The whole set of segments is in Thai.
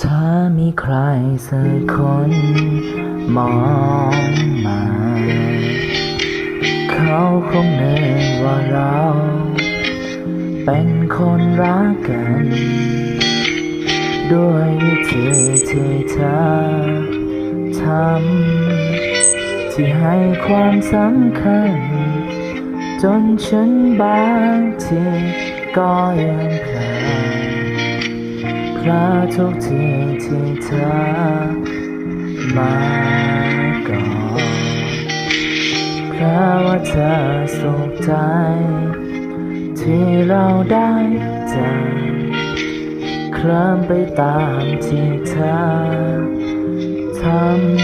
ธอมีใครสักคนมองมา เขาคงนึกว่าเรา เป็นคนรักกัน ด้วยวิธีที่เธอทำที่ให้ความสำคัญ จนฉันบางทีก็ยังเพลอ เพลอทุกทีที่เธอมาก่อนเพราะว่าเธอสุขใจ ที่เราได้เจอเคลิ้มไปตามที่เธอท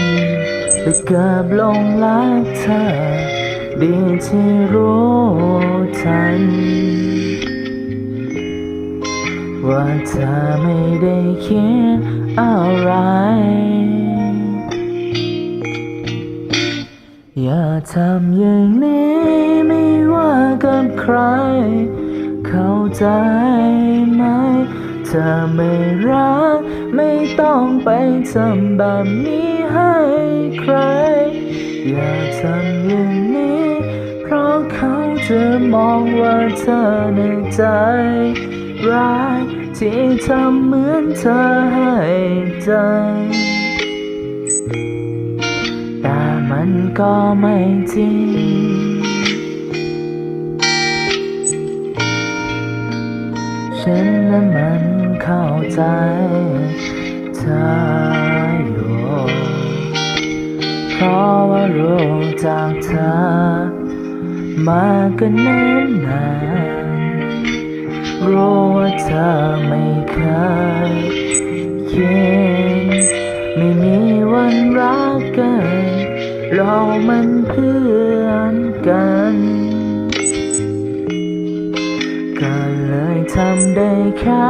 ำไปเกือบลงรักเธอ ดีที่รู้ทัน ว่าเธอไม่ได้คิดอะไร อย่าทำอย่างนี้ไม่ว่ากับใคร เข้าใจไหม เธอไม่รัก ไม่ต้องไปทำแบบนี้ให้ใคร อย่าทำอย่างนี้ เพราะเขาจะมองว่าเธอในใจร้าย ที่ทำเหมือนเธอให้ใจ แต่มันก็ไม่จริงฉันนั้นมันเข้าใจเธออยู่ เพราะว่ารู้จากเธอมากันเนิ่นนาน รู้ว่าเธอไม่เคยคิดไม่มีวันรักกัน เรามันเพื่อนกัน ก็เลยทำได้แค่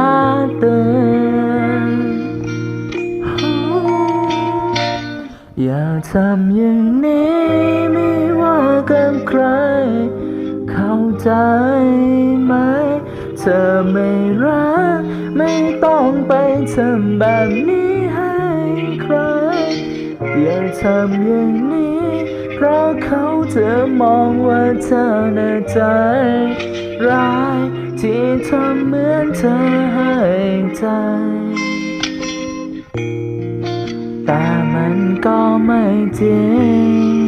เตือนอย่าทำอย่างนี้ไม่ว่ากับใคร เข้าใจไหม ธอไม่รัก ไม่ต้องไปทำแบบนี้ให้ใคร อย่าทำอย่างนี้ เพราะเขาจะมองว่าเธอในใจ ร้ายที่ทำเหมือนเธอให้ใจแต่มันก็ไม่จริง